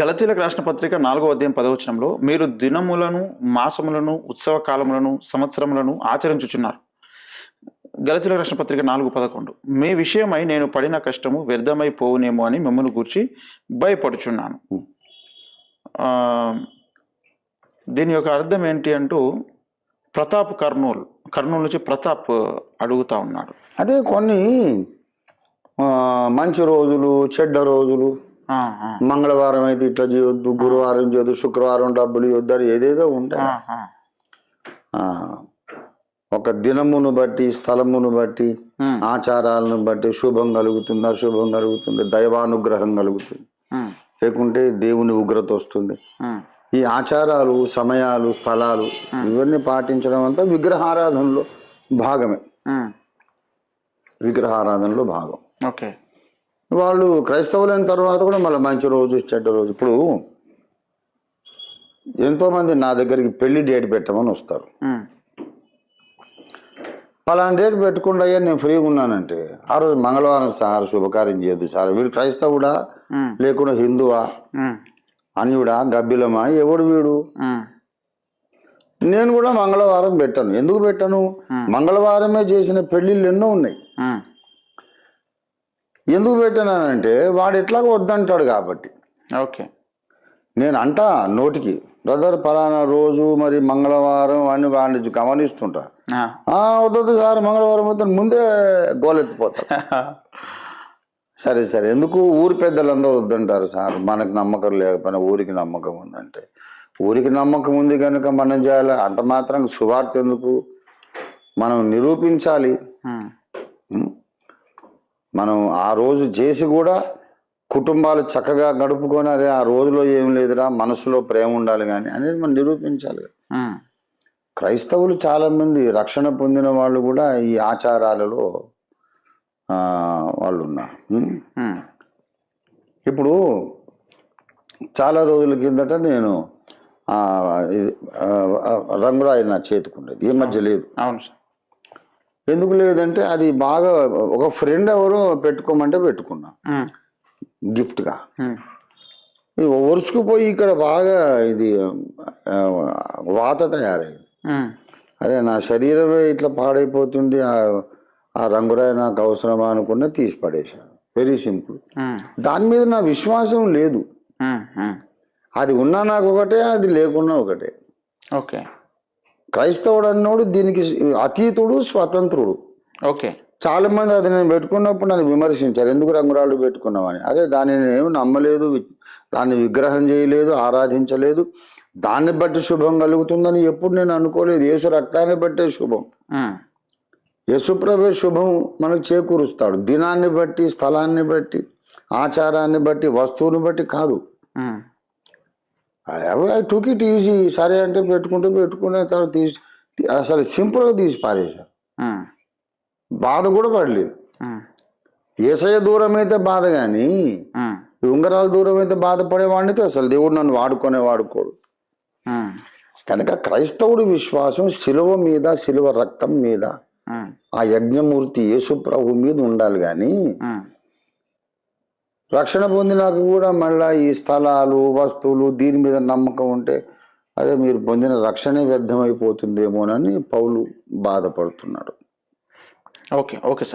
గలతీలకు రాసిన పత్రిక నాలుగో అధ్యాయం పదవచనంలో మీరు దినములను మాసములను ఉత్సవ కాలములను సంవత్సరములను ఆచరించుచున్నారు. గలతీలకు రాసిన పత్రిక నాలుగు పదకొండు మీ విషయమై నేను పడిన కష్టము వ్యర్థమై పోవునేమో అని మిమ్మల్ని గూర్చి భయపడుచున్నాను. దీని యొక్క అర్థం ఏంటి అంటూ ప్రతాప్ కర్నూల్ కర్నూలు నుంచి ప్రతాప్ అడుగుతా ఉన్నాడు. అదే కొన్ని మంచి రోజులు చెడ్డ రోజులు మంగళవారం అయితే ఇట్లా చేయొద్దు గురువారం చేయొద్దు శుక్రవారం డబ్బులు ఇవ్వద్దు అని ఏదేదో ఉంటాయి ఒక దినమును బట్టి స్థలమును బట్టి ఆచారాలను బట్టి శుభం కలుగుతుంది అశుభం కలుగుతుంది దైవానుగ్రహం కలుగుతుంది. లేకుంటే దేవుని ఉగ్రత వస్తుంది. ఈ ఆచారాలు సమయాలు స్థలాలు ఇవన్నీ పాటించడం అంతా విగ్రహారాధనలో భాగమే. విగ్రహారాధనలో భాగం. ఓకే. వాళ్ళు క్రైస్తవులైన తర్వాత కూడా మళ్ళీ మంచి రోజు చెడ్డ రోజు. ఇప్పుడు ఎంతోమంది నా దగ్గరికి పెళ్ళి డేట్ పెట్టమని వస్తారు. పలానా డేట్ పెట్టుకుండా అయ్యా నేను ఫ్రీగా ఉన్నానంటే. ఆ రోజు మంగళవారం సార్ శుభకార్యం చేయొద్దు సార్. వీడు క్రైస్తవుడా? లేకుండా హిందువా? అన్యుడా? గబ్బిలమా? ఎవడు వీడు? నేను కూడా మంగళవారం పెట్టాను. ఎందుకు పెట్టాను? మంగళవారమే చేసిన పెళ్ళిళ్ళు ఎన్నో ఉన్నాయి. ఎందుకు పెట్టానంటే వాడు ఎట్లాగో వద్దంటాడు కాబట్టి. ఓకే. నేను అంటా నోటికి బ్రదర్ పలానా రోజు మరి మంగళవారం అని వాడిని గమనిస్తుంటా. ఆ. "ఆ, వద్దొద్దు సార్ మంగళవారం వద్దని ముందే గోలెత్తిపోతా. సరే సరే ఎందుకు ఊరి పెద్దలందరూ వద్దంటారు సార్? మనకు నమ్మకం లేకపోయినా ఊరికి నమ్మకం ఉందంటే. ఊరికి నమ్మకం ఉంది కనుక మనం చేయాలి. అంత మాత్రం శుభార్త ఎందుకు? మనం నిరూపించాలి? మనం ఆ రోజు చేసి కూడా కుటుంబాలు చక్కగా గడుపుకొని అరే ఆ రోజులో ఏం లేదురా మనసులో ప్రేమ ఉండాలి కానీ అనేది మనం నిరూపించాలి. క్రైస్తవులు చాలామంది రక్షణ పొందిన వాళ్ళు కూడా ఈ ఆచారాలలో వాళ్ళు ఉన్నారు ఇప్పుడు చాలా రోజుల కిందట నేను రంగురాయి నా చేతికుండేది. ఈ మధ్య లేదు. అవును సార్. ఎందుకు లేదంటే అది బాగా ఒక ఫ్రెండ్ ఎవరో పెట్టుకోమంటే పెట్టుకున్నా. గిఫ్ట్గా ఒరుచుకుపోయి ఇక్కడ బాగా ఇది వాత తయారైంది. అరే నా శరీరమే ఇట్లా పాడైపోతుంది ఆ రంగురాయి నాకు అవసరమా అనుకున్న తీసి పడేశాను వెరీ సింపుల్ దాని మీద నా విశ్వాసం లేదు. అది ఉన్నా నాకు ఒకటే అది లేకున్నా ఒకటే. ఓకే. క్రైస్తవుడు అన్నోడు దీనికి అతీతుడు స్వతంత్రుడు. ఓకే. చాలా మంది అది నేను పెట్టుకున్నప్పుడు నన్ను విమర్శించారు ఎందుకు రంగురాళ్ళు పెట్టుకున్నామని అరే దాన్ని నేను ఏమి నమ్మలేదు దాన్ని విగ్రహం చేయలేదు ఆరాధించలేదు. దాన్ని బట్టి శుభం కలుగుతుందని ఎప్పుడు నేను అనుకోలేదు. యేసు రక్తాన్ని బట్టే శుభం. ఉమ్, యేసుప్రభే శుభం మనకు చేకూరుస్తాడు. దినాన్ని బట్టి స్థలాన్ని బట్టి ఆచారాన్ని బట్టి వస్తువుని బట్టి కాదు. ఐ టుక్ ఇట్ ఈజీ సరే అంటే పెట్టుకుంటూ పెట్టుకునే తర్వాత తీసి అసలు సింపుల్గా తీసి పారేశాను బాధ కూడా పడలేదు. ఏసయ దూరం అయితే బాధ కానీ ఉంగరాల దూరం అయితే బాధపడేవాడిని అయితే అసలు దేవుడు నన్ను వాడుకునే వాడుకోడు. కనుక క్రైస్తవుడి విశ్వాసం శిలువ మీద శిలువ రక్తం మీద ఆ. యజ్ఞమూర్తి యేసు ప్రభు మీద ఉండాలి కానీ. రక్షణ పొందినాక కూడా మళ్ళా ఈ స్థలాలు వస్తువులు దీని మీద నమ్మకం ఉంటే అరే మీరు పొందిన రక్షణే వ్యర్థమైపోతుందేమోనని పౌలు బాధపడుతున్నాడు. Okay okay sir.